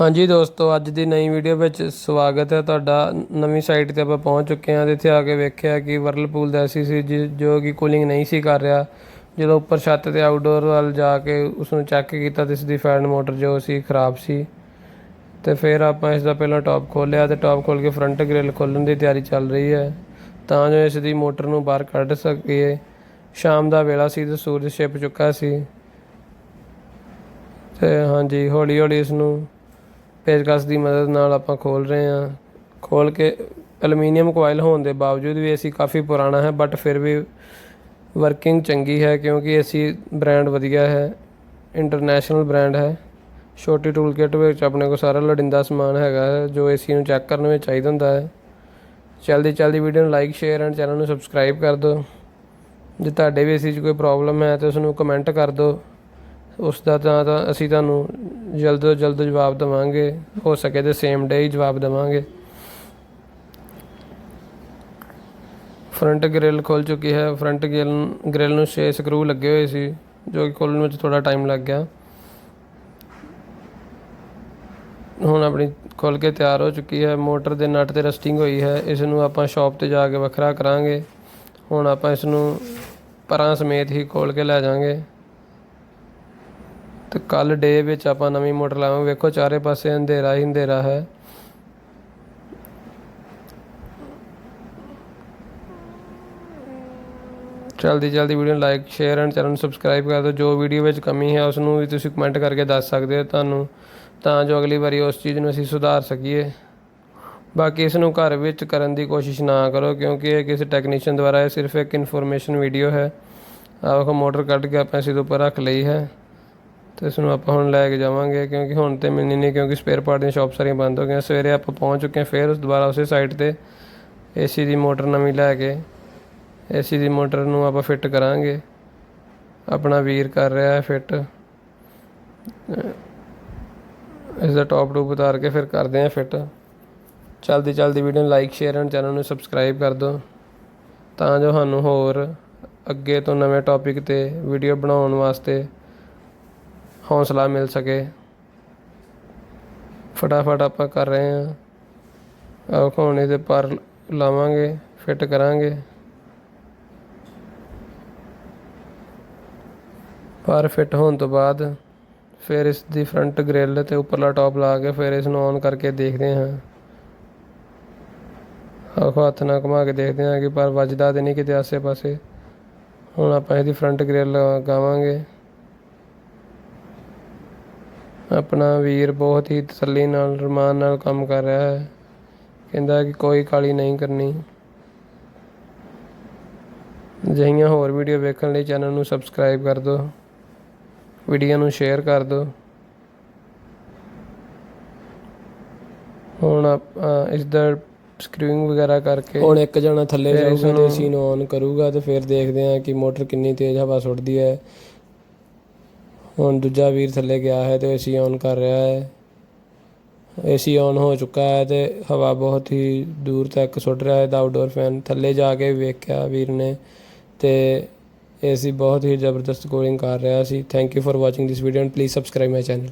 ਹਾਂਜੀ ਦੋਸਤੋ, ਅੱਜ ਦੀ ਨਈ ਵੀਡੀਓ ਵਿੱਚ ਸਵਾਗਤ ਹੈ ਤੁਹਾਡਾ। ਨਵੀਂ ਸਾਈਟ ਤੇ ਆਪਾਂ ਪਹੁੰਚ ਚੁੱਕੇ ਹਾਂ ਤੇ ਇੱਥੇ ਆ ਕੇ ਵੇਖਿਆ ਕਿ ਵਰਲਪੂਲ ਦਾ ਐਸੀ ਸੀ ਜਿ- ਜੋ ਕਿ ਕੂਲਿੰਗ ਨਹੀਂ ਸੀ ਕਰ ਰਿਹਾ, ਜਦੋਂ ਉੱਪਰ ਛੱਤ ਤੇ ਆਊਟਡੋਰ ਵੱਲ ਜਾ ਕੇ ਉਸ ਨੂੰ ਚੈੱਕ ਕੀਤਾ ਤੇ ਇਸ ਦੀ ਫੈਨ ਮੋਟਰ ਜੋ ਸੀ ਖਰਾਬ ਸੀ। ਤੇ ਫਿਰ ਆਪਾਂ ਇਸ ਦਾ ਪਹਿਲਾਂ ਟਾਪ ਖੋਲ੍ਹਿਆ ਤੇ ਟਾਪ ਖੋਲ ਕੇ ਫਰੰਟ ਗ੍ਰਿਲ ਖੋਲ੍ਹਣ ਦੀ ਤਿਆਰੀ ਚੱਲ ਰਹੀ ਹੈ। ਤਾਂ ਜੋ ਇਸ ਦੀ ਮੋਟਰ ਨੂੰ ਬਾਹਰ ਕੱਢ ਸਕੀਏ। ਸ਼ਾਮ ਦਾ ਵੇਲਾ ਸੀ ਤੇ ਸੂਰਜ ਛਿਪ ਚੁੱਕਾ ਸੀ। ਤੇ ਹਾਂਜੀ ਹੌਲੀ ਹੌਲੀ ਇਸ ਨੂੰ ਪੇਚਕਸ ਦੀ ਮਦਦ ਨਾਲ ਆਪਾਂ ਖੋਲ ਰਹੇ ਹਾਂ। ਖੋਲ ਕੇ ਐਲੂਮੀਨੀਅਮ ਕੋਇਲ ਹੋਣ ਦੇ ਬਾਵਜੂਦ ਵੀ ਅਸੀਂ ਕਾਫੀ ਪੁਰਾਣਾ ਹੈ ਬਟ ਫਿਰ ਵੀ ਵਰਕਿੰਗ ਚੰਗੀ ਹੈ ਕਿਉਂਕਿ ਅਸੀਂ ਬ੍ਰਾਂਡ ਵਧੀਆ ਹੈ ਇੰਟਰਨੈਸ਼ਨਲ ਬ੍ਰਾਂਡ ਹੈ। ਛੋਟੀ ਟੂਲ ਕਿੱਟ ਵਿੱਚ ਆਪਣੇ ਕੋਲ ਸਾਰਾ ਲੋੜੀਂਦਾ ਸਮਾਨ ਹੈਗਾ ਹੈ, ਜੋ ਏਸੀ ਨੂੰ ਚੈੱਕ ਕਰਨ ਵਿੱਚ ਚਾਹੀਦਾ ਹੁੰਦਾ ਹੈ। ਜਲਦੀ ਜਲਦੀ ਵੀਡੀਓ ਨੂੰ ਲਾਈਕ ਸ਼ੇਅਰ ਐਂਡ ਚੈਨਲ ਨੂੰ ਸਬਸਕ੍ਰਾਈਬ ਕਰ ਦਿਓ। ਜੇ ਤੁਹਾਡੇ ਵੀ ਏਸੀ 'ਚ ਕੋਈ ਪ੍ਰੋਬਲਮ ਹੈ ਤਾਂ ਉਸ ਨੂੰ ਕਮੈਂਟ ਕਰ ਦਿਓ। ਉਸ ਦਾ ਤਾਂ ਤਾਂ ਅਸੀਂ ਤੁਹਾਨੂੰ ਜਲਦ ਤੋਂ ਜਲਦ ਜਵਾਬ ਦੇਵਾਂਗੇ। ਹੋ ਸਕੇ ਤੇ ਸੇਮ ਡੇ ਹੀ ਜਵਾਬ ਦੇਵਾਂਗੇ। ਫਰੰਟ ਗ੍ਰਿਲ ਖੁੱਲ ਚੁੱਕੀ ਹੈ। ਫਰੰਟ ਗ੍ਰਿਲ ਗ੍ਰਿਲ ਨੂੰ 6 ਸਕਰੂ ਲੱਗੇ ਹੋਏ ਸੀ, ਜੋ ਕਿ ਖੋਲ੍ਹਣ ਵਿੱਚ ਥੋੜਾ ਟਾਈਮ ਲੱਗ ਗਿਆ। ਹੁਣ ਆਪਣੀ ਖੁੱਲ ਕੇ ਤਿਆਰ ਹੋ ਚੁੱਕੀ ਹੈ। ਮੋਟਰ ਦੇ ਨਟ ਤੇ ਰਸਟਿੰਗ ਹੋਈ ਹੈ। ਇਸ ਨੂੰ ਆਪਾਂ ਸ਼ਾਪ ਤੇ ਜਾ ਕੇ ਵੱਖਰਾ ਕਰਾਂਗੇ। ਹੁਣ ਆਪਾਂ ਇਸ ਨੂੰ ਪਰਾਂ ਸਮੇਤ ਹੀ ਖੋਲ ਕੇ ਲੈ ਜਾਵਾਂਗੇ। ਤੇ ਕੱਲ ਡੇ ਵਿੱਚ ਆਪਾਂ ਨਵੀਂ ਮੋਟਰ ਲਾਵਾਂਗੇ। ਵੇਖੋ ਚਾਰੇ ਪਾਸੇ ਅੰਧੇਰਾ ਹੀ ਅੰਧੇਰਾ ਹੈ। ਜਲਦੀ ਜਲਦੀ ਵੀਡੀਓ ਨੂੰ ਲਾਈਕ ਸ਼ੇਅਰ ਐਂਡ ਚੈਨਲ ਨੂੰ ਸਬਸਕ੍ਰਾਈਬ ਕਰ ਦਿਓ। ਜੋ ਵੀਡੀਓ ਵਿੱਚ ਕਮੀ ਹੈ, ਉਸ ਨੂੰ ਵੀ ਤੁਸੀਂ ਕਮੈਂਟ ਕਰਕੇ ਦੱਸ ਸਕਦੇ ਹੋ ਤੁਹਾਨੂੰ। ਤਾਂ ਜੋ ਅਗਲੀ ਵਾਰੀ ਉਸ ਚੀਜ਼ ਨੂੰ ਅਸੀਂ ਸੁਧਾਰ ਸਕੀਏ। ਬਾਕੀ ਇਸ ਨੂੰ ਘਰ ਵਿੱਚ ਕਰਨ ਦੀ ਕੋਸ਼ਿਸ਼ ਨਾ ਕਰੋ, ਕਿਉਂਕਿ ਇਹ ਕਿਸੇ ਟੈਕਨੀਸ਼ੀਅਨ ਦੁਆਰਾ ਇਹ ਸਿਰਫ ਇੱਕ ਇਨਫੋਰਮੇਸ਼ਨ ਵੀਡੀਓ ਹੈ। ਆਹ ਮੋਟਰ ਕੱਢ ਕੇ ਆਪਾਂ ਇਸ ਦੇ ਉੱਪਰ ਰੱਖ ਲਈ ਹੈ। ਤੇ ਇਸ ਨੂੰ ਆਪਾਂ ਹੁਣ ਲੈ ਕੇ ਜਾਵਾਂਗੇ, ਕਿਉਂਕਿ ਹੁਣ ਤੇ ਮਿਲਣੀ ਨਹੀਂ, ਕਿਉਂਕਿ ਸਪੇਅਰ ਪਾਰਟ ਦੀਆਂ ਸ਼ਾਪ ਸਾਰੀਆਂ ਬੰਦ ਹੋ ਗਈਆਂ। ਸਵੇਰੇ ਆਪਾਂ ਪਹੁੰਚ ਚੁੱਕੇ ਹਾਂ, ਫਿਰ ਉਸ ਦੁਬਾਰਾ ਉਸੇ ਸਾਈਟ ਤੇ ਏਸੀ ਦੀ ਮੋਟਰ ਨਵੀਂ ਲੈ ਕੇ ਏਸੀ ਦੀ ਮੋਟਰ ਨੂੰ ਆਪਾਂ ਫਿੱਟ ਕਰਾਂਗੇ। ਆਪਣਾ ਵੀਰ ਕਰ ਰਿਹਾ ਹੈ ਫਿੱਟ ਇਸ ਦਾ ਟੌਪ ਟੂਪ ਉਤਾਰ ਕੇ ਫਿਰ ਕਰਦੇ ਹਾਂ ਫਿੱਟ ਚਲਦੀ ਚਲਦੀ ਵੀਡੀਓ ਨੂੰ ਲਾਈਕ ਸ਼ੇਅਰ ਐਂਡ ਚੈਨਲ ਨੂੰ ਸਬਸਕ੍ਰਾਈਬ ਕਰ ਦਿਓ। ਤਾਂ ਜੋ ਸਾਨੂੰ ਹੋਰ ਅੱਗੇ ਤੋਂ ਨਵੇਂ ਟੌਪਿਕ ਤੇ ਵੀਡੀਓ ਬਣਾਉਣ ਵਾਸਤੇ ਹੌਸਲਾ ਮਿਲ ਸਕੇ। ਫਟਾਫਟ ਆਪਾਂ ਕਰ ਰਹੇ ਹਾਂ। ਆਹ ਹੁਣ ਇਹਦੇ ਪਰ ਲਾਵਾਂਗੇ ਫਿੱਟ ਕਰਾਂਗੇ। ਪਰ ਫਿੱਟ ਹੋਣ ਤੋਂ ਬਾਅਦ ਫਿਰ ਇਸ ਦੀ ਫਰੰਟ ਗ੍ਰਿਲ ਤੇ ਉੱਪਰਲਾ ਟੌਪ ਲਾ ਕੇ ਫਿਰ ਇਸ ਨੂੰ ਔਨ ਕਰਕੇ ਦੇਖਦੇ ਹਾਂ। ਆਖੋ ਹੱਥ ਨਾਲ ਘੁਮਾ ਕੇ ਦੇਖਦੇ ਹਾਂ ਕਿ ਪਰ ਵੱਜਦਾ ਤੇ ਨਹੀਂ ਕਿਤੇ ਆਸੇ-ਪਾਸੇ। ਹੁਣ ਆਪਾਂ ਇਹਦੀ ਫਰੰਟ ਗ੍ਰਿਲ ਲਗਾਵਾਂਗੇ ਆਪਣਾ ਵੀਰ ਬਹੁਤ ਹੀ ਤਸੱਲੀ ਨਾਲ ਰਮਾਨ ਨਾਲ ਕੰਮ ਕਰ ਰਿਹਾ ਹੈ। ਕਹਿੰਦਾ ਕਿ ਕੋਈ ਕਾਲੀ ਨਹੀਂ ਕਰਨੀ। ਅਜਿਹੀਆਂ ਹੋਰ ਵੀਡੀਓ ਵੇਖਣ ਲਈ ਚੈਨਲ ਨੂੰ ਸਬਸਕ੍ਰਾਈਬ ਕਰ ਦਿਓ। ਵੀਡੀਓ ਨੂੰ ਸ਼ੇਅਰ ਕਰ ਦਿਓ। ਹੁਣ ਇਸ ਦਾ ਸਕਰੂਇੰਗ ਵਗੈਰਾ ਕਰਕੇ ਹੁਣ ਇੱਕ ਜਣਾ ਥੱਲੇ ਜਾਊਗਾ ਤੇ ਅਸੀਂ ਨੂੰ ਔਨ ਕਰੂਗਾ ਤੇ ਫਿਰ ਦੇਖਦੇ ਹਾਂ ਕਿ ਮੋਟਰ ਕਿੰਨੀ ਤੇਜ਼ ਹਵਾ ਸੁੱਟਦੀ ਹੈ। ਹੁਣ ਦੂਜਾ ਵੀਰ ਥੱਲੇ ਗਿਆ ਹੈ ਤੇ ਏਸੀ ਔਨ ਕਰ ਰਿਹਾ ਹੈ। ਏਸੀ ਔਨ ਹੋ ਚੁੱਕਾ ਹੈ ਤੇ ਹਵਾ ਬਹੁਤ ਹੀ ਦੂਰ ਤੱਕ ਸੁੱਟ ਰਿਹਾ ਹੈ। ਦਾ ਆਊਟਡੋਰ ਫੈਨ ਥੱਲੇ ਜਾ ਕੇ ਵੇਖਿਆ ਵੀਰ ਨੇ ਤੇ ਏਸੀ ਬਹੁਤ ਹੀ ਜ਼ਬਰਦਸਤ ਕੂਲਿੰਗ ਕਰ ਰਿਹਾ ਸੀ। Thank you for watching this video and please subscribe my channel